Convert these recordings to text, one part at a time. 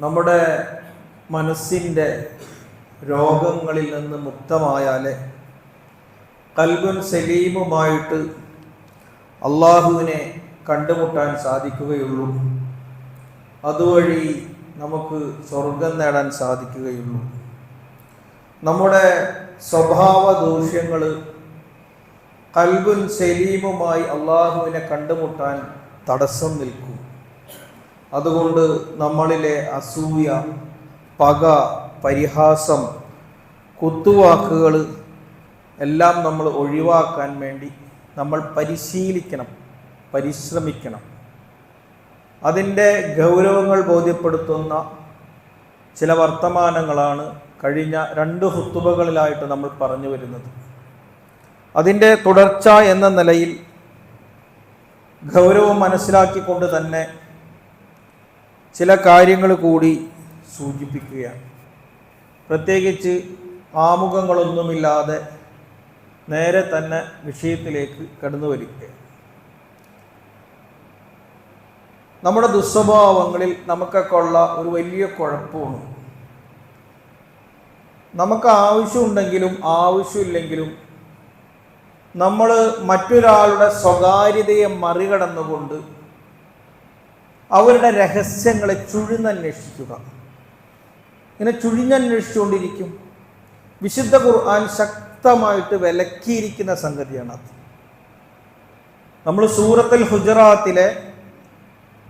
നമ്മുടെ മനസ്സിന്റെ രോഗങ്ങളിൽ നിന്ന് മുക്തമായാലേ കൽബുൻ സലീമുമായിട്ട് അള്ളാഹുവിനെ കണ്ടുമുട്ടാൻ സാധിക്കുകയുള്ളൂ. അതുവഴി നമുക്ക് സ്വർഗം നേടാൻ സാധിക്കുകയുള്ളൂ. നമ്മുടെ സ്വഭാവ ദൂഷ്യങ്ങൾ കൽബുൻ സലീമുമായി അള്ളാഹുവിനെ കണ്ടുമുട്ടാൻ തടസ്സം നിൽക്കും. അതുകൊണ്ട് നമ്മളിലെ അസൂയ പക പരിഹാസം കുത്തുവാക്കുകൾ എല്ലാം നമ്മൾ ഒഴിവാക്കാൻ വേണ്ടി നമ്മൾ പരിശീലിക്കണം പരിശ്രമിക്കണം. അതിന്റെ ഗൗരവങ്ങൾ ബോധ്യപ്പെടുത്തുന്ന ചില വർത്തമാനങ്ങളാണ് കഴിഞ്ഞ രണ്ട് ഹുത്തുബകളിലായിട്ട് നമ്മൾ പറഞ്ഞു വരുന്നത്. അതിന്റെ തുടർച്ച എന്ന നിലയിൽ ഗൗരവം മനസ്സിലാക്കിക്കൊണ്ട് തന്നെ ചില കാര്യങ്ങൾ കൂടി സൂചിപ്പിക്കുകയാണ്. പ്രത്യേകിച്ച് ആമുഖങ്ങളൊന്നുമില്ലാതെ നേരെ തന്നെ വിഷയത്തിലേക്ക് കടന്നു വരിക നമ്മുടെ ദുസ്വഭാവങ്ങളിൽ നമുക്കൊക്കെ ഉള്ള ഒരു വലിയ കുഴപ്പമാണ്. നമുക്ക് ആവശ്യമുണ്ടെങ്കിലും ആവശ്യമില്ലെങ്കിലും നമ്മൾ മറ്റൊരാളുടെ സ്വകാര്യതയെ മറികടന്നുകൊണ്ട് അവരുടെ രഹസ്യങ്ങളെ ചുഴിഞ്ഞന്വേഷിക്കുക. ഇങ്ങനെ ചുഴിഞ്ഞന്വേഷിച്ചുകൊണ്ടിരിക്കും. വിശുദ്ധ ഖുർആൻ ശക്തമായിട്ട് വിലക്കിയിരിക്കുന്ന സംഗതിയാണ് അത് നമ്മൾ സൂറത്തിൽ ഹുജറാത്തിലെ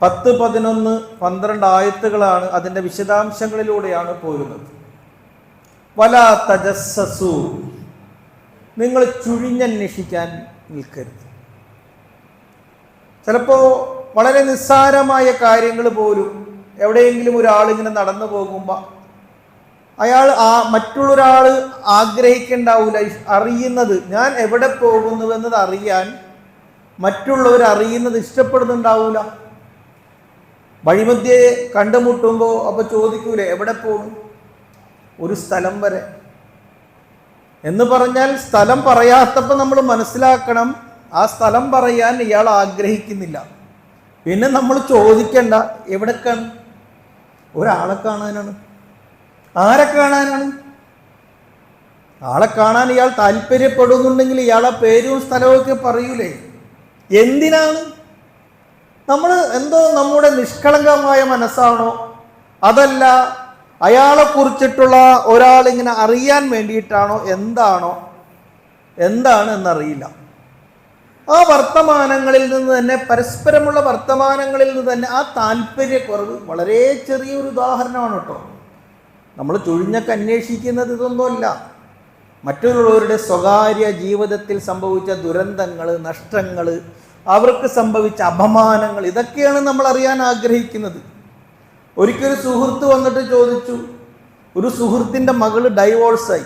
പത്ത് പതിനൊന്ന് പന്ത്രണ്ട് ആയത്തുകളാണ് അതിന്റെ വിശദാംശങ്ങളിലൂടെയാണ് പോരുന്നത്. വല തജസ്സസു. നിങ്ങൾ ചുഴിഞ്ഞന്വേഷിക്കാൻ നിൽക്കരുത്. ചിലപ്പോൾ വളരെ നിസ്സാരമായ കാര്യങ്ങൾ പോലും എവിടെയെങ്കിലും ഒരാളിങ്ങനെ നടന്നു പോകുമ്പോൾ അയാൾ ആ മറ്റുള്ളൊരാൾ ആഗ്രഹിക്കണ്ടാവില്ല അറിയുന്നത് ഞാൻ എവിടെ പോകുന്നുവെന്നത് അറിയാൻ മറ്റുള്ളവർ അറിയുന്നത് ഇഷ്ടപ്പെടുന്നുണ്ടാവില്ല വഴിമധ്യേ കണ്ടുമുട്ടുമ്പോൾ അപ്പോൾ ചോദിക്കൂലേ എവിടെ പോകും ഒരു സ്ഥലം വരെ. എന്ന് പറഞ്ഞാൽ സ്ഥലം പറയാത്തപ്പോൾ നമ്മൾ മനസ്സിലാക്കണം ആ സ്ഥലം പറയാൻ ഇയാൾ ആഗ്രഹിക്കുന്നില്ല. പിന്നെ നമ്മൾ ചോദിക്കണ്ട എവിടേക്കാണ്? ഒരാളെ കാണാനാണ്. ആരെ കാണാനാണ്? ആളെ കാണാൻ ഇയാൾ താല്പര്യപ്പെടുന്നുണ്ടെങ്കിൽ ഇയാളെ പേരും സ്ഥലവും ഒക്കെ പറയൂലേ? എന്തിനാണ്? നമ്മൾ എന്തോ നമ്മുടെ നിഷ്കളങ്കമായ മനസ്സാണോ? അതല്ല അയാളെ കുറിച്ചിട്ടുള്ള ഒരാളിങ്ങനെ അറിയാൻ വേണ്ടിയിട്ടാണോ? എന്താണോ? എന്താണ് എന്നറിയില്ല. ആ വർത്തമാനങ്ങളിൽ നിന്ന് തന്നെ പരസ്പരമുള്ള വർത്തമാനങ്ങളിൽ നിന്ന് തന്നെ ആ താല്പര്യക്കുറവ് വളരെ ചെറിയൊരു ഉദാഹരണമാണ് കേട്ടോ. നമ്മൾ ചുഴിഞ്ഞൊക്കെ അന്വേഷിക്കുന്നത് ഇതൊന്നുമല്ല. മറ്റുള്ളവരുടെ സ്വകാര്യ ജീവിതത്തിൽ സംഭവിച്ച ദുരന്തങ്ങൾ നഷ്ടങ്ങൾ അവർക്ക് സംഭവിച്ച അപമാനങ്ങൾ ഇതൊക്കെയാണ് നമ്മൾ അറിയാൻ ആഗ്രഹിക്കുന്നത്. ഒരിക്കലൊരു സുഹൃത്ത് വന്നിട്ട് ചോദിച്ചു ഒരു സുഹൃത്തിന്റെ മകൾ ഡൈവോഴ്സായി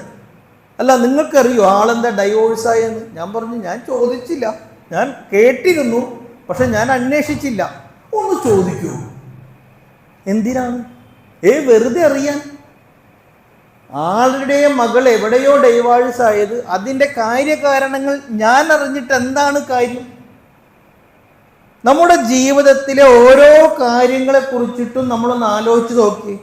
അല്ല നിങ്ങൾക്കറിയോ ആളെന്താ ഡൈവോഴ്സായെന്ന് ഞാൻ പറഞ്ഞു ഞാൻ ചോദിച്ചില്ല. ഞാൻ കേട്ടിരുന്നു പക്ഷെ ഞാൻ അന്വേഷിച്ചില്ല. ഒന്ന് ചോദിക്കൂ. എന്തിനാണ്? ഏ വെറുതെ അറിയാൻ? ആളുടെ മകൾ എവിടെയോ ഡൈവാഴ്സ് ആയത്. അതിന്റെ കാര്യകാരണങ്ങൾ ഞാൻ അറിഞ്ഞിട്ട് എന്താണ് കാര്യം? നമ്മുടെ ജീവിതത്തിലെ ഓരോ കാര്യങ്ങളെ കുറിച്ചിട്ടും നമ്മളൊന്ന് ആലോചിച്ച് നോക്കി.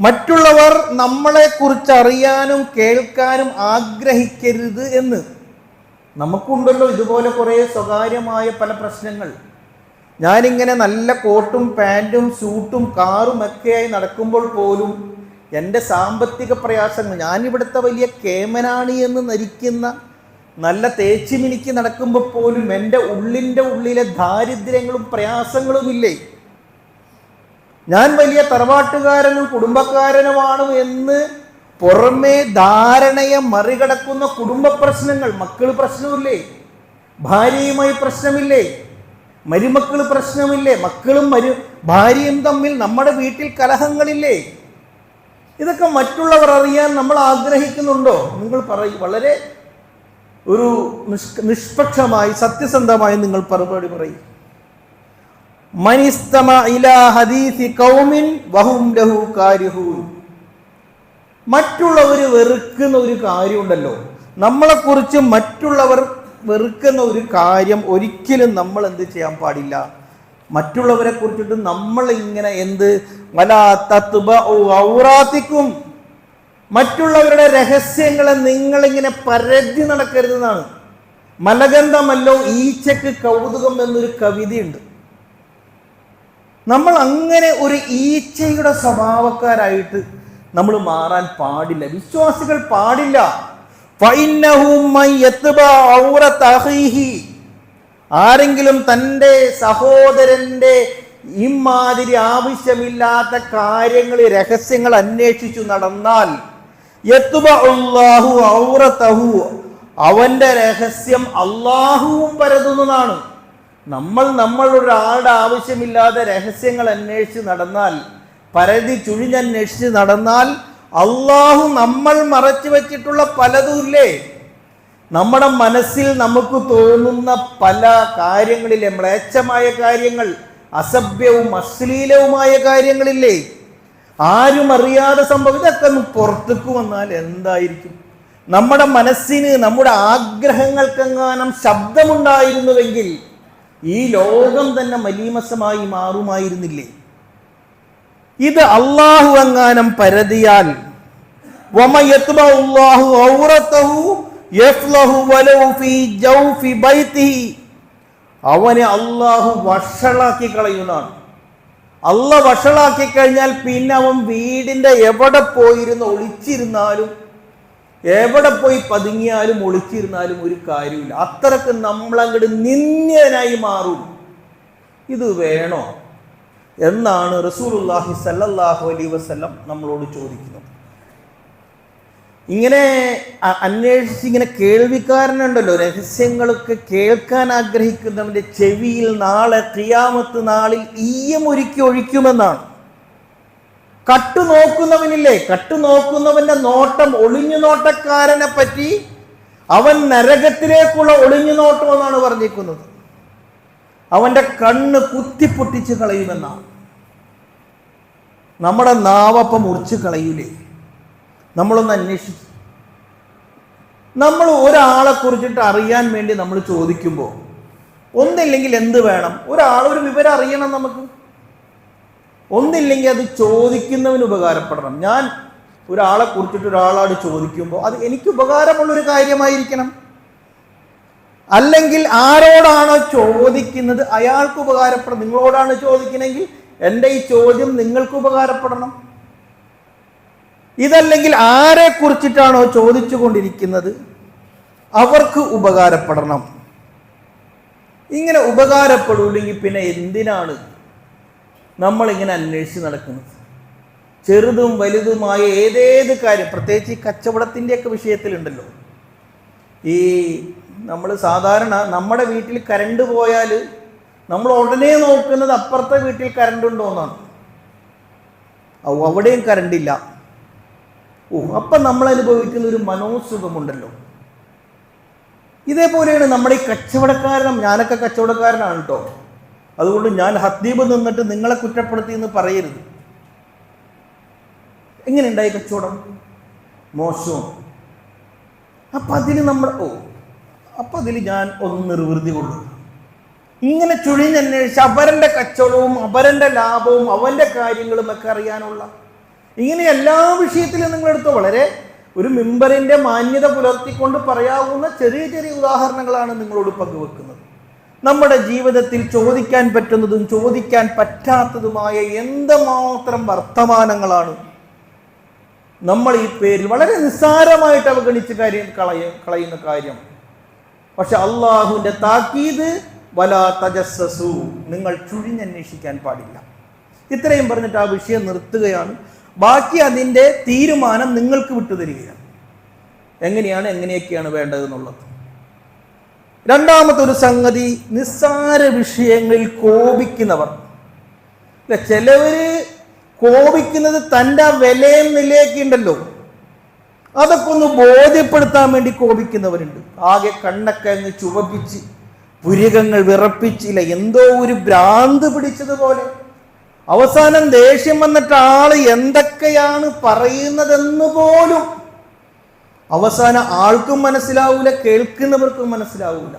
മറ്റുള്ളവർ നമ്മളെ കുറിച്ച് അറിയാനും കേൾക്കാനും ആഗ്രഹിക്കരുത് എന്ന്. നമുക്കുണ്ടല്ലോ ഇതുപോലെ കുറേ സ്വകാര്യമായ പല പ്രശ്നങ്ങൾ. ഞാനിങ്ങനെ നല്ല കോട്ടും പാന്റും സൂട്ടും കാറും ഒക്കെയായി നടക്കുമ്പോൾ പോലും എന്റെ സാമ്പത്തിക പ്രയാസങ്ങൾ ഞാനിവിടുത്തെ വലിയ കേമനാണി എന്ന് നരിക്കുന്ന നല്ല തേച്ചിമിനിക്ക് നടക്കുമ്പോൾ പോലും എന്റെ ഉള്ളിന്റെ ഉള്ളിലെ ദാരിദ്ര്യങ്ങളും പ്രയാസങ്ങളും ഇല്ലേ? ഞാൻ വലിയ തറവാട്ടുകാരനും കുടുംബക്കാരനുമാണ് എന്ന് പുറമേ ധാരണയെ മറികടക്കുന്ന കുടുംബ പ്രശ്നങ്ങൾ മക്കൾ പ്രശ്നമില്ലേ? ഭാര്യയുമായി പ്രശ്നമില്ലേ? മരുമക്കൾ പ്രശ്നമില്ലേ? മക്കളും മരു ഭാര്യയും തമ്മിൽ നമ്മുടെ വീട്ടിൽ കലഹങ്ങളില്ലേ? ഇതൊക്കെ മറ്റുള്ളവർ അറിയാൻ നമ്മൾ ആഗ്രഹിക്കുന്നുണ്ടോ? നിങ്ങൾ പറയും വളരെ ഒരു നിഷ് നിഷ്പക്ഷമായി സത്യസന്ധമായി നിങ്ങൾ മറുപടി പറയും. മനിസ്തമ ഇലാ ഹദീസി കൗമിൻ വഹും ലഹു കാരിഹൂൻ. മറ്റുള്ളവർ വെറുക്കുന്ന ഒരു കാര്യമുണ്ടല്ലോ. നമ്മളെക്കുറിച്ച് മറ്റുള്ളവർ വെറുക്കുന്ന ഒരു കാര്യം ഒരിക്കലും നമ്മൾ എന്ത് ചെയ്യാൻ പാടില്ല. മറ്റുള്ളവരെ കുറിച്ചിട്ട് നമ്മൾ ഇങ്ങനെ എന്ത്? വലാ മറ്റുള്ളവരുടെ രഹസ്യങ്ങളെ നിങ്ങളിങ്ങനെ പരതി നടക്കരുതെന്നാണ്. മലഗന്ധമല്ലോ ഈച്ചക്ക് കൗതുകം എന്നൊരു കവിതയുണ്ട്. നമ്മൾ അങ്ങനെ ഒരു ഈച്ചയുടെ സ്വഭാവക്കാരായിട്ട് നമ്മൾ മാറാൻ പാടില്ല വിശ്വാസികൾ പാടില്ല. ആരെങ്കിലും തന്റെ സഹോദരന്റെ ഇമാതിരി ആവശ്യമില്ലാത്ത കാര്യങ്ങൾ രഹസ്യങ്ങൾ അന്വേഷിച്ചു നടന്നാൽ. അവന്റെ രഹസ്യം അള്ളാഹുവും പരതുന്നതാണ് നമ്മൾ നമ്മളൊരാളുടെ ആവശ്യമില്ലാതെ രഹസ്യങ്ങൾ അന്വേഷിച്ച് നടന്നാൽ പരതി ചുഴിഞ്ഞന്വേഷിച്ച് നടന്നാൽ അള്ളാഹു നമ്മൾ മറച്ചു വെച്ചിട്ടുള്ള പലതുമില്ലേ നമ്മുടെ മനസ്സിൽ നമുക്ക് തോന്നുന്ന പല കാര്യങ്ങളിലെ മ്ലേച്ഛമായ കാര്യങ്ങൾ അസഭ്യവും അശ്ലീലവുമായ കാര്യങ്ങളില്ലേ ആരും അറിയാതെ സംഭവം ഇതൊക്കെ ഒന്ന് പുറത്തേക്ക് വന്നാൽ എന്തായിരിക്കും? നമ്മുടെ മനസ്സിന് നമ്മുടെ ആഗ്രഹങ്ങൾക്കെങ്ങാനും ശബ്ദമുണ്ടായിരുന്നുവെങ്കിൽ ഈ ലോകം തന്നെ മലീമസമായി മാറുമായിരുന്നില്ലേ? ഇത് അള്ളാഹു എങ്ങാനും പരതിയാൽ അവനെ അള്ളാഹു വഷളാക്കി കളയുന്നതാണ്. അള്ള വഷളാക്കി കഴിഞ്ഞാൽ പിന്നെ അവൻ വീടിന്റെ എവിടെ പോയിരുന്ന് ഒളിച്ചിരുന്നാലും എവിടെ പോയി പതുങ്ങിയാലും ഒളിച്ചിരുന്നാലും ഒരു കാര്യമില്ല. അത്രയ്ക്ക് നമ്മളങ്ങോട്ട് നിന്ദ്യനായി മാറും. ഇത് വേണോ? എന്നാണ് റസൂലുള്ളാഹി സല്ലല്ലാഹു അലൈഹി വസല്ലം നമ്മളോട് ചോദിക്കുന്നത്. ഇങ്ങനെ അന്വേഷിച്ച് ഇങ്ങനെ കേൾവിക്കാരനുണ്ടല്ലോ രഹസ്യങ്ങളൊക്കെ കേൾക്കാൻ ആഗ്രഹിക്കുന്നവന്റെ ചെവിയിൽ നാളെ ക്രിയാമത്ത് നാളിൽ ഈയം ഒരുക്കി ഒഴിക്കുമെന്നാണ്. കട്ടു നോക്കുന്നവനില്ലേ കട്ടു നോക്കുന്നവന്റെ നോട്ടം ഒളിഞ്ഞു നോട്ടക്കാരനെ പറ്റി അവൻ നരകത്തിലേക്കുള്ള ഒളിഞ്ഞു നോട്ടം എന്നാണ് പറഞ്ഞിരിക്കുന്നത്. അവന്റെ കണ്ണ് കുത്തിപ്പൊട്ടിച്ച് കളയുമെന്നാണ്. നമ്മുടെ നാവപ്പം മുറിച്ച് കളയൂലേ? നമ്മളൊന്ന് അന്വേഷിച്ചു. നമ്മൾ ഒരാളെ കുറിച്ചിട്ട് അറിയാൻ വേണ്ടി നമ്മൾ ചോദിക്കുമ്പോൾ ഒന്നില്ലെങ്കിൽ എന്ത് വേണം? ഒരാൾ ഒരു വിവരം അറിയണം നമുക്ക്. ഒന്നില്ലെങ്കിൽ അത് ചോദിക്കുന്നവന് ഉപകാരപ്പെടണം. ഞാൻ ഒരാളെ കുറിച്ചിട്ട് ഒരാളോട് ചോദിക്കുമ്പോൾ അത് എനിക്ക് ഉപകാരമുള്ളൊരു കാര്യമായിരിക്കണം. അല്ലെങ്കിൽ ആരോടാണോ ചോദിക്കുന്നത് അയാൾക്ക് ഉപകാരപ്പെടണം. നിങ്ങളോടാണ് ചോദിക്കണമെങ്കിൽ എന്റെ ഈ ചോദ്യം നിങ്ങൾക്ക് ഉപകാരപ്പെടണം. ഇതല്ലെങ്കിൽ ആരെ കുറിച്ചിട്ടാണോ ചോദിച്ചു കൊണ്ടിരിക്കുന്നത് അവർക്ക് ഉപകാരപ്പെടണം. ഇങ്ങനെ ഉപകാരപ്പെടൂല്ലെങ്കിൽ പിന്നെ എന്തിനാണ് നമ്മളിങ്ങനെ അന്വേഷിച്ച് നടക്കുന്നത്? ചെറുതും വലുതുമായ ഏതേത് കാര്യം? പ്രത്യേകിച്ച് ഈ കച്ചവടത്തിന്റെയൊക്കെ വിഷയത്തിലുണ്ടല്ലോ. ഈ നമ്മൾ സാധാരണ നമ്മുടെ വീട്ടിൽ കരണ്ട് പോയാൽ നമ്മൾ ഉടനെ നോക്കുന്നത് അപ്പുറത്തെ വീട്ടിൽ കരണ്ട് ഉണ്ടോ എന്നാണ്. അവിടെയും അവിടെയും ഇല്ല. ഓ അപ്പം നമ്മൾ അനുഭവിക്കുന്ന ഒരു മനോസുഖമുണ്ടല്ലോ. ഇതേപോലെയാണ് നമ്മുടെ ഈ കച്ചവടക്കാരനും ഞാനൊക്കെ കച്ചവടക്കാരനാണ് കേട്ടോ അതുകൊണ്ട് ഞാൻ ഹദ്ദീബ് നിന്നിട്ട് നിങ്ങളെ കുറ്റപ്പെടുത്തി എന്ന് പറയരുത്. എങ്ങനെയുണ്ടായി കച്ചവടം? മോശവും അപ്പം അതിന് നമ്മൾ ഓ അപ്പം അതിൽ ഞാൻ ഒന്ന് നിർവൃതി കൊള്ളും. ഇങ്ങനെ ചുഴിഞ്ഞന്വേഷിച്ച് അവരന്റെ കച്ചവടവും അവരന്റെ ലാഭവും അവന്റെ കാര്യങ്ങളും ഒക്കെ അറിയാനുള്ള ഇങ്ങനെ എല്ലാ വിഷയത്തിലും നിങ്ങളെടുത്ത് വളരെ ഒരു മെമ്പറിന്റെ മാന്യത പുലർത്തിക്കൊണ്ട് പറയാവുന്ന ചെറിയ ചെറിയ ഉദാഹരണങ്ങളാണ് നിങ്ങളോട് പങ്കുവെക്കുന്നത്. നമ്മുടെ ജീവിതത്തിൽ ചോദിക്കാൻ പറ്റുന്നതും ചോദിക്കാൻ പറ്റാത്തതുമായ എന്തുമാത്രം വർത്തമാനങ്ങളാണ് നമ്മൾ ഈ പേരിൽ വളരെ നിസ്സാരമായിട്ട് അവഗണിച്ച് കാര്യം കളയ കളയുന്ന കാര്യം. പക്ഷെ അള്ളാഹുവിന്റെ താക്കീത് വലാ തജസ്സസു നിങ്ങൾ ചുഴിഞ്ഞന്വേഷിക്കാൻ പാടില്ല. ഇത്രയും പറഞ്ഞിട്ട് ആ വിഷയം നിർത്തുകയാണ്. ബാക്കി അതിന്റെ തീരുമാനം നിങ്ങൾക്ക് വിട്ടുതരികയാണ്. എങ്ങനെയാണ് എങ്ങനെയൊക്കെയാണ് വേണ്ടതെന്നുള്ളത്? രണ്ടാമത്തെ ഒരു സംഗതി നിസ്സാര വിഷയങ്ങളിൽ കോപിക്കുന്നവർ. ചിലവര് കോപിക്കുന്നത് തന്റെ വിലയും നിലയൊക്കെ ഉണ്ടല്ലോ അതൊക്കെ ഒന്ന് ബോധ്യപ്പെടുത്താൻ വേണ്ടി കോപിക്കുന്നവരുണ്ട്. ആകെ കണ്ണൊക്കെ അങ്ങ് ചുവപ്പിച്ച് പുരികങ്ങൾ വിറപ്പിച്ചില്ല. എന്തോ ഒരു ഭ്രാന്ത് പിടിച്ചതുപോലെ. അവസാനം ദേഷ്യം വന്നിട്ട് ആൾ എന്തൊക്കെയാണ് പറയുന്നതെന്ന് പോലും അവസാന ആൾക്കും മനസ്സിലാവൂല കേൾക്കുന്നവർക്കും മനസ്സിലാവൂല.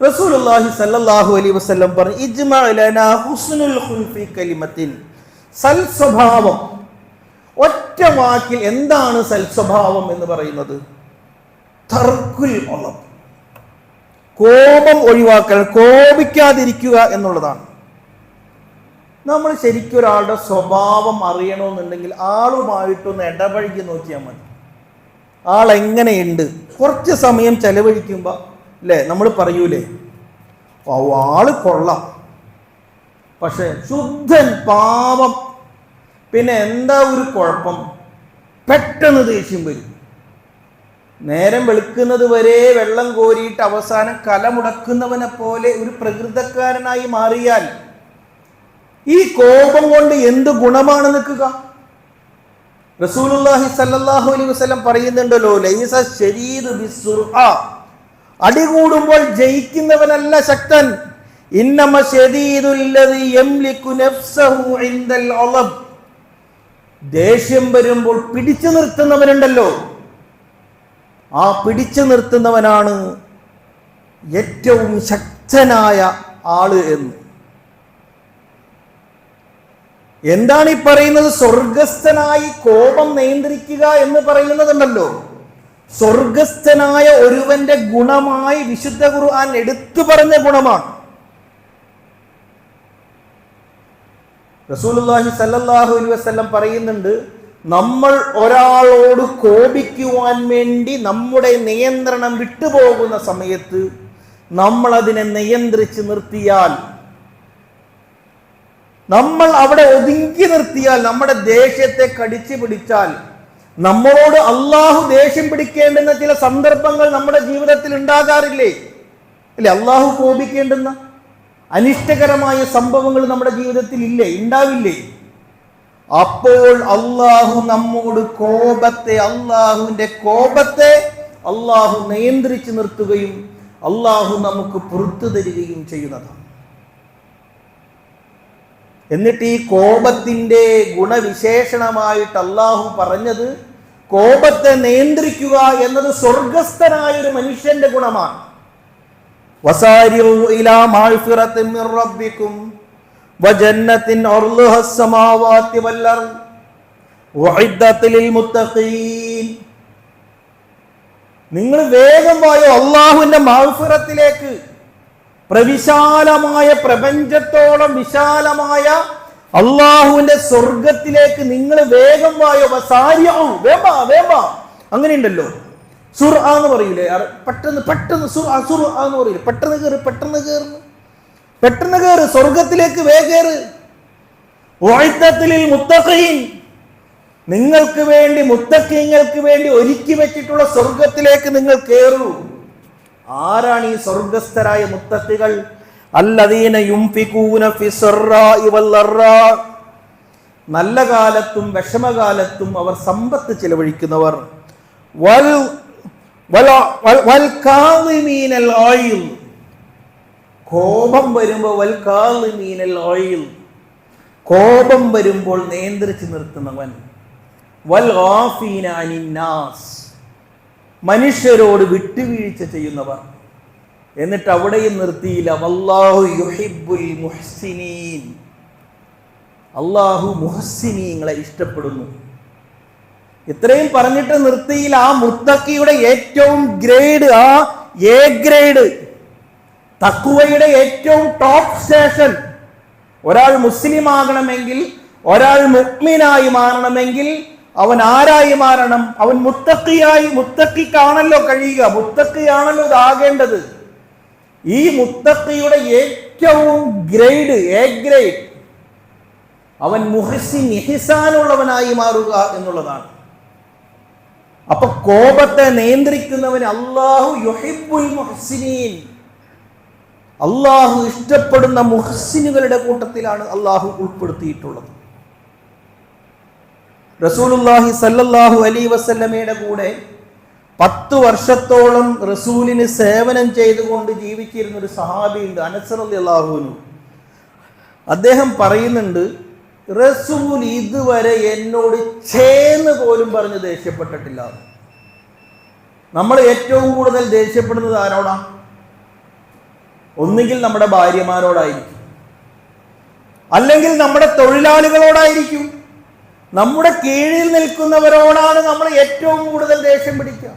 റസൂലുള്ളാഹി സല്ലല്ലാഹു അലൈഹി വസല്ലം പറഞ്ഞു ഇജ്മഅ ലനാ ഹുസ്നുൽ ഖുൽഫി കലിമത്തിൻ. സൽ സ്വഭാവം ഒറ്റ വാക്കിൽ എന്താണ് സൽ സ്വഭാവം എന്ന് പറയുന്നത്? തർക്കുൽ കോപം ഒഴിവാക്കൽ കോപിക്കാതിരിക്കുക എന്നുള്ളതാണ്. നമ്മൾ ശരിക്കും ഒരാളുടെ സ്വഭാവം അറിയണമെന്നുണ്ടെങ്കിൽ ആളുമായിട്ടൊന്ന് ഇടപഴകി നോക്കിയാൽ മതി. ആൾ എങ്ങനെയുണ്ട് കുറച്ച് സമയം ചെലവഴിക്കുമ്പോൾ അല്ലേ നമ്മൾ പറയൂലേ ആൾ കൊള്ളാം. പക്ഷെ ശുദ്ധൻ പാവം പിന്നെ എന്താ ഒരു കുഴപ്പം? പെട്ടെന്ന് ദേഷ്യം വരും. നേരം വെളുക്കുന്നത് വരെ വെള്ളം കോരിയിട്ട് അവസാനം കലമുടക്കുന്നവനെ പോലെ ഒരു പ്രകൃതക്കാരനായി മാറിയാൽ ഈ കോപം കൊണ്ട് എന്ത് ഗുണമാണ് നിൽക്കുക? റസൂലുള്ളാഹി സല്ലല്ലാഹു അലൈഹി വസല്ലം പറയുന്നുണ്ടല്ലോ ലൈസ ശരീദു അടി അടികൂടുമ്പോൾ ജയിക്കുന്നവനല്ല ശക്തൻ. ഇന്നമ ശരീദുല്ലദി യംലികു നഫ്സഹു ഇൻദൽ അളബ്. ദേഷ്യം വരുമ്പോൾ പിടിച്ചു നിർത്തുന്നവനുണ്ടല്ലോ. ആ പിടിച്ചു നിർത്തുന്നവനാണ് ഏറ്റവും ശക്തനായ ആൾ എന്ന്. എന്താണ് ഈ പറയുന്നത്? സ്വർഗസ്ഥനായി കോപം നിയന്ത്രിക്കുക എന്ന് പറയുന്നതുണ്ടല്ലോ. സ്വർഗസ്ഥനായ ഒരുവന്റെ ഗുണമായി വിശുദ്ധ ഖുർആൻ എടുത്തു പറഞ്ഞ ഗുണമാണ്. റസൂലുള്ളാഹി സല്ലല്ലാഹു അലൈഹി വസല്ലം പറയുന്നുണ്ട് നമ്മൾ ഒരാളോട് കോപിക്കുവാൻ വേണ്ടി നമ്മുടെ നിയന്ത്രണം വിട്ടുപോകുന്ന സമയത്ത് നമ്മൾ അതിനെ നിയന്ത്രിച്ച് നിർത്തിയാൽ നമ്മൾ അവിടെ ഒതുങ്ങി നിർത്തിയാൽ നമ്മുടെ ദേഷ്യത്തെ കടിച്ചു പിടിച്ചാൽ നമ്മളോട് അള്ളാഹു ദേഷ്യം പിടിക്കേണ്ടുന്ന ചില സന്ദർഭങ്ങൾ നമ്മുടെ ജീവിതത്തിൽ ഉണ്ടാകാറില്ലേ? അല്ലെ? അള്ളാഹു കോപിക്കേണ്ടുന്ന അനിഷ്ടകരമായ സംഭവങ്ങൾ നമ്മുടെ ജീവിതത്തിൽ ഇല്ലേ? ഉണ്ടാവില്ലേ? അപ്പോൾ അള്ളാഹു നമ്മോട് കോപത്തെ അള്ളാഹുവിന്റെ കോപത്തെ അള്ളാഹു നിയന്ത്രിച്ചു നിർത്തുകയും അള്ളാഹു നമുക്ക് പുറത്തു തരികയും ചെയ്യുന്നതാണ്. എന്നിട്ട് ഈ കോപത്തിന്റെ ഗുണവിശേഷണമായിട്ട് അള്ളാഹു പറഞ്ഞത് കോപത്തെ നിയന്ത്രിക്കുക എന്നത് സ്വർഗസ്ഥനായ ഒരു മനുഷ്യന്റെ ഗുണമാണ്. വസാരിഉ ഇലാ റബ്ബിക്കും വജന്നത്തിൻ അർളുഹ السماوات والأرض ഉഇദ്ദത്ത് ലിൽ മുത്തഖീൻ നിങ്ങൾ വേഗം വായോ അള്ളാഹുവിന്റെ മാഫിറത്തിലേക്ക് പ്രവിശാലമായ പ്രപഞ്ചത്തോളം വിശാലമായ അള്ളാഹുവിന്റെ സ്വർഗത്തിലേക്ക് നിങ്ങൾ വേഗം വായോ സാരിയാവും വേമ വേമ അങ്ങനെയുണ്ടല്ലോ സുർ എന്ന് പറയൂലേ അറ- പെട്ടെന്ന് പെട്ടെന്ന് സുർ സുർ എന്ന് പറയൂലേ പെട്ടെന്ന് കയറി പെട്ടെന്ന് കയറുന്നു പെട്ടെന്ന് കയറ് സ്വർഗത്തിലേക്ക് വേഗേറ് മുത്തഹീൻ നിങ്ങൾക്ക് വേണ്ടി മുത്തക്കീങ്ങൾക്ക് വേണ്ടി ഒരുക്കി വെച്ചിട്ടുള്ള സ്വർഗത്തിലേക്ക് നിങ്ങൾ കയറൂ ആരാണ് ഈ സ്വർഗസ്ഥരായ വല്ലറാ നല്ല കാലത്തും വിഷമകാലത്തും അവർ സമ്പത്ത് ചിലവഴിക്കുന്നവർ. വൽ വൽ- വൽ കാവിമീനൽ ആയിൽ. കോപം വരുമ്പോൾ വൽക്കാൽ മീനൽ ഓയിൽ കോപം വരുമ്പോൾ നിയന്ത്രിച്ചു നിർത്തുന്നവൻ. വൽ ഓഫീനാസ് അനിന്നാസ്. മനുഷ്യരോട് വിട്ടുവീഴ്ച ചെയ്യുന്നവർ. എന്നിട്ട് അവിടെയും നിർത്തിയില്ല. വല്ലാഹു യുഹിബുൽ മുഹ്സിനീൻ അള്ളാഹു മുഹസിനീങ്ങളെ ഇഷ്ടപ്പെടുന്നു. ഇത്രയും പറഞ്ഞിട്ട് നിർത്തിയില്ല. ആ മുത്തക്കിയുടെ ഏറ്റവും ഗ്രേഡ് ആ എ ഗ്രേഡ്. തക്കുവയുടെ ഏറ്റവും ടോപ്പ് സ്റ്റേഷൻ ഒരാൾ മുസ്ലിം ആകണമെങ്കിൽ ഒരാൾ മുക്മിനായി മാറണമെങ്കിൽ അവൻ ആരായി മാറണം? അവൻ മുത്തക്കിയായി മുത്തക്കിക്കാണല്ലോ കഴിയുക. മുത്തക്കിയാണല്ലോ ഇതാകേണ്ടത്. ഈ മുത്തക്കിയുടെ ഏറ്റവും ഗ്രേഡ് എ ഗ്രേഡ് അവൻ മുഹസിൻ ഇഹിസാനുള്ളവനായി മാറുക എന്നുള്ളതാണ്. അപ്പൊ കോപത്തെ നിയന്ത്രിക്കുന്നവൻ അള്ളാഹു യുഹിബുൽ മുഹസിനീൻ അള്ളാഹു ഇഷ്ടപ്പെടുന്ന മുഹസിനുകളുടെ കൂട്ടത്തിലാണ് അള്ളാഹു ഉൾപ്പെടുത്തിയിട്ടുള്ളത്. റസൂലുല്ലാഹി സല്ലല്ലാഹു അലി വസല്ലമയുടെ കൂടെ പത്ത് വർഷത്തോളം റസൂലിന് സേവനം ചെയ്തുകൊണ്ട് ജീവിച്ചിരുന്ന ഒരു സഹാബിയുണ്ട് അനസർ അലി അള്ളാഹുവിനു അദ്ദേഹം പറയുന്നുണ്ട് റസൂൽ ഇതുവരെ എന്നോട് ചേന്ന് പോലും പറഞ്ഞ് ദേഷ്യപ്പെട്ടിട്ടില്ല. നമ്മൾ ഏറ്റവും കൂടുതൽ ദേഷ്യപ്പെടുന്നത് ആരോടാ? ഒന്നുകിൽ നമ്മുടെ ഭാര്യമാരോടായിരിക്കും. അല്ലെങ്കിൽ നമ്മുടെ തൊഴിലാളികളോടായിരിക്കും. നമ്മുടെ കീഴിൽ നിൽക്കുന്നവരോടാണ് നമ്മൾ ഏറ്റവും കൂടുതൽ ദേഷ്യം പിടിക്കുക.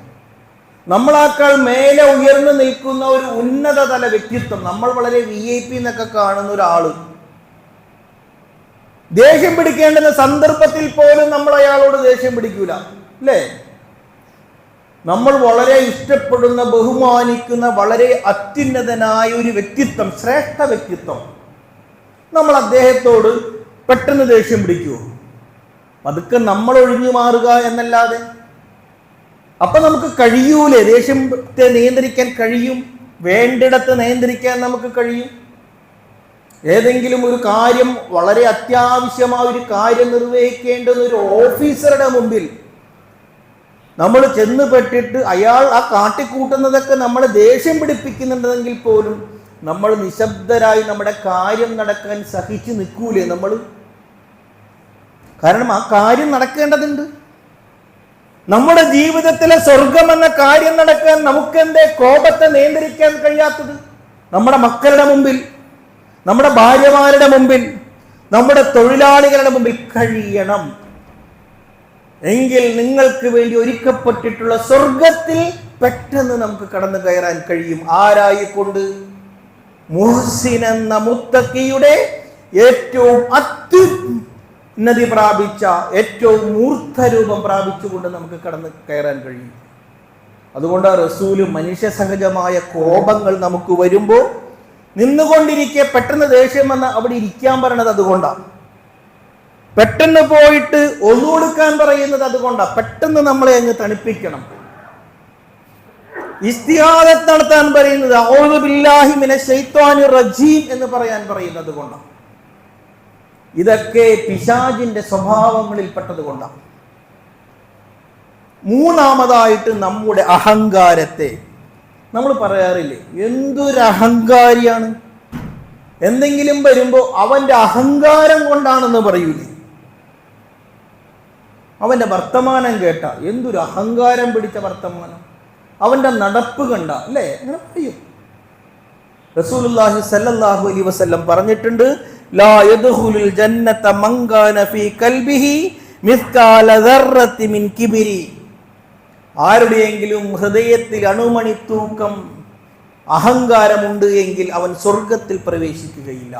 നമ്മളാക്കാൾ മേലെ ഉയർന്നു നിൽക്കുന്ന ഒരു ഉന്നത തല വ്യക്തിത്വം നമ്മൾ വളരെ വി ഐ പി എന്നൊക്കെ കാണുന്ന ഒരാൾ. ദേഷ്യം പിടിക്കേണ്ടുന്ന സന്ദർഭത്തിൽ പോലും നമ്മൾ അയാളോട് ദേഷ്യം പിടിക്കൂല. അല്ലേ? നമ്മൾ വളരെ ഇഷ്ടപ്പെടുന്ന ബഹുമാനിക്കുന്ന വളരെ അത്യുന്നതനായ ഒരു വ്യക്തിത്വം ശ്രേഷ്ഠ വ്യക്തിത്വം. നമ്മൾ അദ്ദേഹത്തോട് പെട്ടെന്ന് ദേഷ്യം പിടിക്കുമോ പതുക്കെ നമ്മൾ ഒഴിഞ്ഞു മാറുക എന്നല്ലാതെ. അപ്പൊ നമുക്ക് കഴിയൂലേ? ദേഷ്യത്തെ നിയന്ത്രിക്കാൻ കഴിയും? വേണ്ടിടത്ത് നിയന്ത്രിക്കാൻ നമുക്ക് കഴിയും? ഏതെങ്കിലും ഒരു കാര്യം വളരെ അത്യാവശ്യമായ ഒരു കാര്യം നിർവഹിക്കേണ്ടുന്ന ഒരു ഓഫീസറുടെ മുമ്പിൽ നമ്മൾ ചെന്ന് പെട്ടിട്ട് അയാൾ ആ കാട്ടിക്കൂട്ടുന്നതൊക്കെ നമ്മളെ ദേഷ്യം പിടിപ്പിക്കുന്നുണ്ടെങ്കിൽ പോലും നമ്മൾ നിശബ്ദരായി നമ്മുടെ കാര്യം നടക്കാൻ സഹിച്ചു നിൽക്കൂലേ നമ്മൾ? കാരണം ആ കാര്യം നടക്കേണ്ടതുണ്ട്. നമ്മുടെ ജീവിതത്തിലെ സ്വർഗം എന്ന കാര്യം നടക്കാൻ നമുക്കെന്തേ കോപത്തെ നിയന്ത്രിക്കാൻ കഴിയാത്തത്? നമ്മുടെ മക്കളുടെ മുമ്പിൽ നമ്മുടെ ഭാര്യമാരുടെ മുമ്പിൽ നമ്മുടെ തൊഴിലാളികളുടെ മുമ്പിൽ കഴിയണം. എങ്കിൽ നിങ്ങൾക്ക് വേണ്ടി ഒരുക്കപ്പെട്ടിട്ടുള്ള സ്വർഗത്തിൽ പെട്ടെന്ന് നമുക്ക് കടന്നു കയറാൻ കഴിയും. ആരായിക്കൊണ്ട്? മുഹസിൻ എന്ന മുത്തക്കിയുടെ ഏറ്റവും അത്യുന്നതി പ്രാപിച്ച ഏറ്റവും മൂർത്തരൂപം പ്രാപിച്ചുകൊണ്ട് നമുക്ക് കടന്നു കയറാൻ കഴിയും. അതുകൊണ്ട് റസൂൽ മനുഷ്യ സഹജമായ കോപങ്ങൾ നമുക്ക് വരുമ്പോൾ നിന്നുകൊണ്ടിരിക്കെ പെട്ടെന്ന് ദേഷ്യം വന്ന് അവിടെ ഇരിക്കാൻ പറയണത് അതുകൊണ്ടാണ്. പെട്ടെന്ന് പോയിട്ട് ഒന്നു കൊടുക്കാൻ പറയുന്നത് അതുകൊണ്ടാണ് പെട്ടെന്ന് നമ്മളെ അങ്ങ് തണുപ്പിക്കണം. ഇസ്തിഹാദത്ത് നടത്താൻ പറയുന്നത് ഔദു ബില്ലാഹി മിന ശൈത്വാനി റജീം എന്ന് പറയാൻ പറയുന്നത് കൊണ്ടാണ് ഇതൊക്കെ പിശാജിന്റെ സ്വഭാവങ്ങളിൽപ്പെട്ടത് കൊണ്ടാണ് മൂന്നാമതായിട്ട് നമ്മുടെ അഹങ്കാരത്തെ. നമ്മൾ പറയാറില്ലേ എന്തൊരു അഹങ്കാരിയാണ് എന്തെങ്കിലും വരുമ്പോൾ അവന്റെ അഹങ്കാരം കൊണ്ടാണെന്ന് പറയൂലേ. അവന്റെ വർത്തമാനം കേട്ട എന്തൊരു അഹങ്കാരം പിടിച്ച വർത്തമാനം. അവന്റെ നടപ്പ് കണ്ട അല്ലേ? അങ്ങനെ പറയും. റസൂലുള്ളാഹി സല്ലല്ലാഹു അലൈഹി വസല്ലം പറഞ്ഞിട്ടുണ്ട് ലാ യദ്ഖുലുൽ ജന്നത മങ്കാന ഫീ കൽബിഹി മിസ്കാല ദർറത്തി മിൻ കിബിരി. ആരുടെയെങ്കിലും ഹൃദയത്തിൽ അണുമണി തൂക്കം അഹങ്കാരമുണ്ട് എങ്കിൽ അവൻ സ്വർഗത്തിൽ പ്രവേശിക്കുകയില്ല.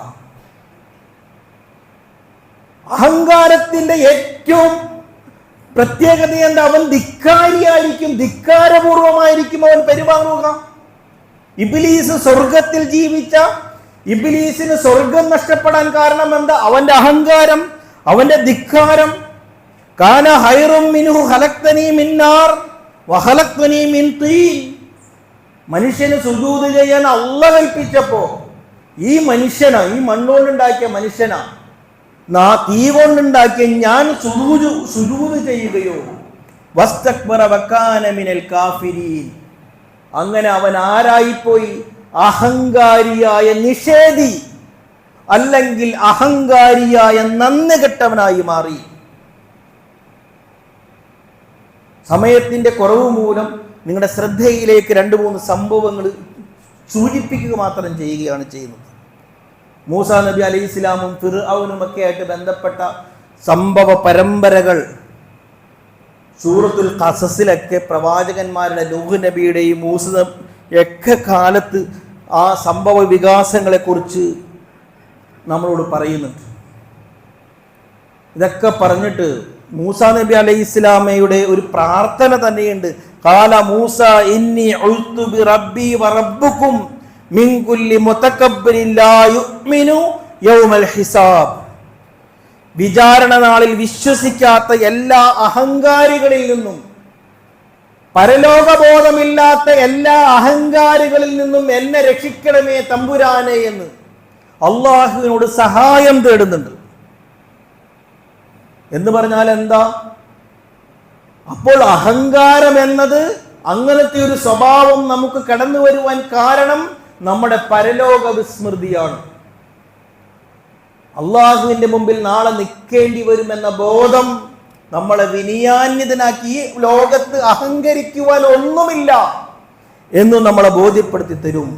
അഹങ്കാരത്തിന്റെ ഏറ്റവും പ്രത്യേകത എന്താ? അവൻ ധിക്കാരിയായിരിക്കും ധിക്കാരപൂർവമായിരിക്കും അവൻ പെരുമാറുക. ഇബിലീസ് സ്വർഗത്തിൽ ജീവിച്ച ഇബിലീസിന് സ്വർഗം നഷ്ടപ്പെടാൻ കാരണം എന്താ? അവന്റെ അഹങ്കാരം അവന്റെ ധിക്കാരം. കാന ഹൈറും മിന്നാർ മിൻ തീ മനുഷ്യന് സുജൂത് ചെയ്യാൻ അള്ള കൽപ്പിച്ചപ്പോ ഈ മനുഷ്യനാ ഈ മണ്ണോണ്ടുണ്ടാക്കിയ മനുഷ്യനാ നാ തീ കൊണ്ടുണ്ടാക്കിയ ഞാൻ സുജൂത് സുജൂത് ചെയ്യുകയോ. വസ്തക്ബറ വക്കാനമിനൽ കാഫിരീൻ. അങ്ങനെ അവൻ ആരായിപ്പോയി? അഹങ്കാരിയായ നിഷേധി. അല്ലെങ്കിൽ അഹങ്കാരിയായ നന്ദി കെട്ടവനായി മാറി. സമയത്തിന്റെ കുറവ് മൂലം നിങ്ങളുടെ ശ്രദ്ധയിലേക്ക് രണ്ട് മൂന്ന് സംഭവങ്ങൾ സൂചിപ്പിക്കുക മാത്രം ചെയ്യുകയാണ് ചെയ്യുന്നത്. മൂസ നബി അലൈഹി ഇസ്ലാമും ഫിർഔനും ഒക്കെ ആയിട്ട് ബന്ധപ്പെട്ട സംഭവ പരമ്പരകൾ സൂറത്തുൽ കസസിലൊക്കെ പ്രവാചകന്മാരുടെ നൂഹ് നബിയുടെയും മൂസ ഒക്കെ കാലത്ത് ആ സംഭവ വികാസങ്ങളെക്കുറിച്ച് നമ്മളോട് പറയുന്നുണ്ട്. ഇതൊക്കെ പറഞ്ഞിട്ട് മൂസ നബി അലൈഹി ഇസ്ലാമയുടെ ഒരു പ്രാർത്ഥന തന്നെയുണ്ട്. കാല മൂസ ഇന്നി റബ്ബി വ ഹിസാബ്. വിചാരണ നാളിൽ വിശ്വസിക്കാത്ത എല്ലാ അഹങ്കാരികളിൽ നിന്നും പരലോകബോധമില്ലാത്ത എല്ലാ അഹങ്കാരികളിൽ നിന്നും എന്നെ രക്ഷിക്കണമേ തമ്പുരാനെ എന്ന് അള്ളാഹുവിനോട് സഹായം തേടുന്നുണ്ട്. എന്ന് പറഞ്ഞാൽ എന്താ? അപ്പോൾ അഹങ്കാരം എന്നത് അങ്ങനത്തെ ഒരു സ്വഭാവം നമുക്ക് കടന്നു വരുവാൻ കാരണം നമ്മുടെ പരലോക വിസ്മൃതിയാണ്. അള്ളാഹുവിന്റെ മുമ്പിൽ നാളെ നിൽക്കേണ്ടി വരുമെന്ന ബോധം നമ്മളെ വിനിയാന്യതനാക്കി ഈ ലോകത്ത് അഹങ്കരിക്കുവാൻ ഒന്നുമില്ല എന്ന് നമ്മളെ ബോധ്യപ്പെടുത്തി തരും.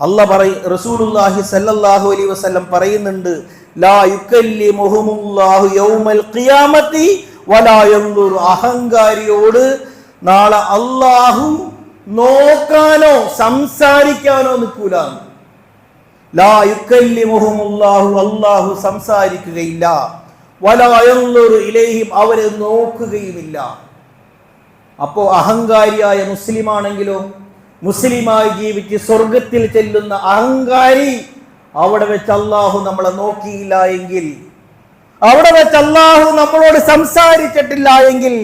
അല്ല പറയ റസൂലുല്ലാഹി സല്ലല്ലാഹു അലൈഹി വസല്ലം പറയുന്നുണ്ട് അഹങ്കാരിയോട് നാളെ അല്ലാഹു നോക്കാനോ സംസാരിക്കാനോ നിൽക്കൂല. അല്ലാഹു സംസാരിക്കുകയില്ല. ഇലൈഹിം അവരെ നോക്കുകയുമില്ല. അപ്പോ അഹങ്കാരിയായ മുസ്ലിമാണെങ്കിലോ മുസ്ലിമായി ജീവിച്ച് സ്വർഗത്തിൽ ചെല്ലുന്ന അഹങ്കാരി അവിടെ വെച്ച് അള്ളാഹു നമ്മളെ നോക്കിയില്ല എങ്കിൽ അവിടെ വെച്ച് അള്ളാഹു നമ്മളോട് സംസാരിച്ചിട്ടില്ല എങ്കിൽ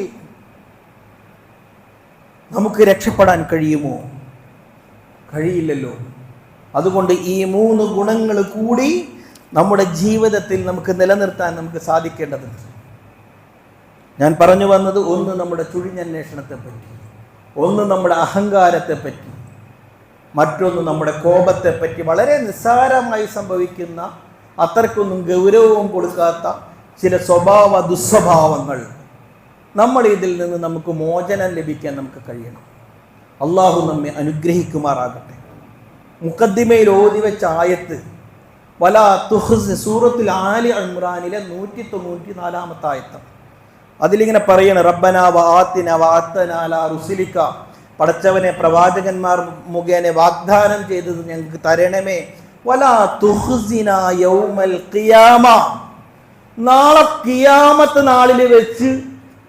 നമുക്ക് രക്ഷപ്പെടാൻ കഴിയുമോ? കഴിയില്ലല്ലോ. അതുകൊണ്ട് ഈ മൂന്ന് ഗുണങ്ങൾ കൂടി നമ്മുടെ ജീവിതത്തിൽ നമുക്ക് നിലനിർത്താൻ നമുക്ക് സാധിക്കേണ്ടതുണ്ട്. ഞാൻ പറഞ്ഞു വന്നത് ഒന്ന് നമ്മുടെ ചുഴിഞ്ഞന്വേഷണത്തെ പറ്റി ഒന്ന് നമ്മുടെ അഹങ്കാരത്തെ പറ്റി മറ്റൊന്ന് നമ്മുടെ കോപത്തെ പറ്റി. വളരെ നിസ്സാരമായി സംഭവിക്കുന്ന അത്രക്കൊന്നും ഗൗരവവും കൊടുക്കാത്ത ചില സ്വഭാവ ദുസ്വഭാവങ്ങൾ നമ്മൾ ഇതിൽ നിന്ന് നമുക്ക് മോചനം ലഭിക്കാൻ നമുക്ക് കഴിയണം. അള്ളാഹു നമ്മെ അനുഗ്രഹിക്കുമാറാകട്ടെ. മുക്കദ്ദിമയിൽ ഓതി വെച്ച ആയത്ത് വല തുഹസ് സൂറത്തിൽ ആലി അൽമുറാനിലെ നൂറ്റി തൊണ്ണൂറ്റി നാലാമത്തെ ആയത്തം. അതിലിങ്ങനെ പറയണ റബ്ബന വാത്തിന വാത്തനാല റുസിലിക്ക. പടച്ചവനെ പ്രവാചകന്മാർ മുഖേന വാഗ്ദാനം ചെയ്തത് ഞങ്ങൾക്ക് തരണമേ. വല തുഹ്സിന യൗമൽ നാളെ കിയാമത്ത് നാളിൽ വെച്ച്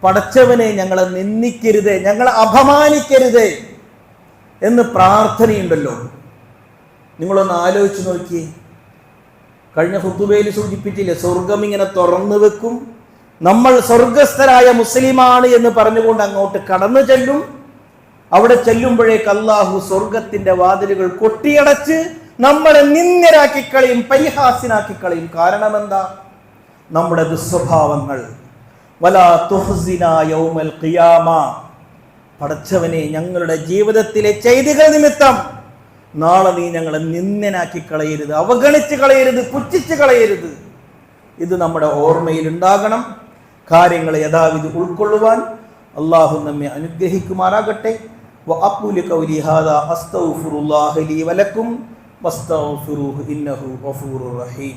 പടച്ചവനെ ഞങ്ങളെ നിന്ദിക്കരുത് ഞങ്ങളെ അപമാനിക്കരുത് എന്ന് പ്രാർത്ഥനയുണ്ടല്ലോ. നിങ്ങളൊന്ന് ആലോചിച്ച് നോക്കിയേ. കഴിഞ്ഞ ഹുദുബയിൽ സൂചിപ്പിച്ചില്ലേ സ്വർഗം ഇങ്ങനെ തുറന്നു വെക്കും. നമ്മൾ സ്വർഗസ്ഥരായ മുസ്ലിമാണ് എന്ന് പറഞ്ഞുകൊണ്ട് അങ്ങോട്ട് കടന്നു ചെല്ലും. അവിടെ ചെല്ലുമ്പോഴേക്ക് അള്ളാഹു സ്വർഗത്തിന്റെ വാതിലുകൾ കൊട്ടിയടച്ച് നമ്മളെ നിന്ദരാക്കി കളയും പരിഹാസ്യനാക്കി കളയും കാരണം എന്താ നമ്മുടെ ദുസ്വഭാവങ്ങൾ. വലാ തുഹ്സിന യൗമൽ ഖിയാമ പടച്ചവനെ ഞങ്ങളുടെ ജീവിതത്തിലെ ചെയ്തികൾ നിമിത്തം നാളെ നീ ഞങ്ങളെ നിന്ദനാക്കി കളയരുത് അവഗണിച്ച് കളയരുത് പുച്ഛിച്ച് കളയരുത് ഇത് നമ്മുടെ ഓർമ്മയിൽ ഉണ്ടാകണം കാര്യങ്ങളെ യഥാവിധി ഉൾക്കൊള്ളുവാൻ അള്ളാഹു നമ്മെ അനുഗ്രഹിക്കുമാറാകട്ടെ وأقول قولي هذا أستغفر الله لي ولكم واستغفروه إنه غفور رحيم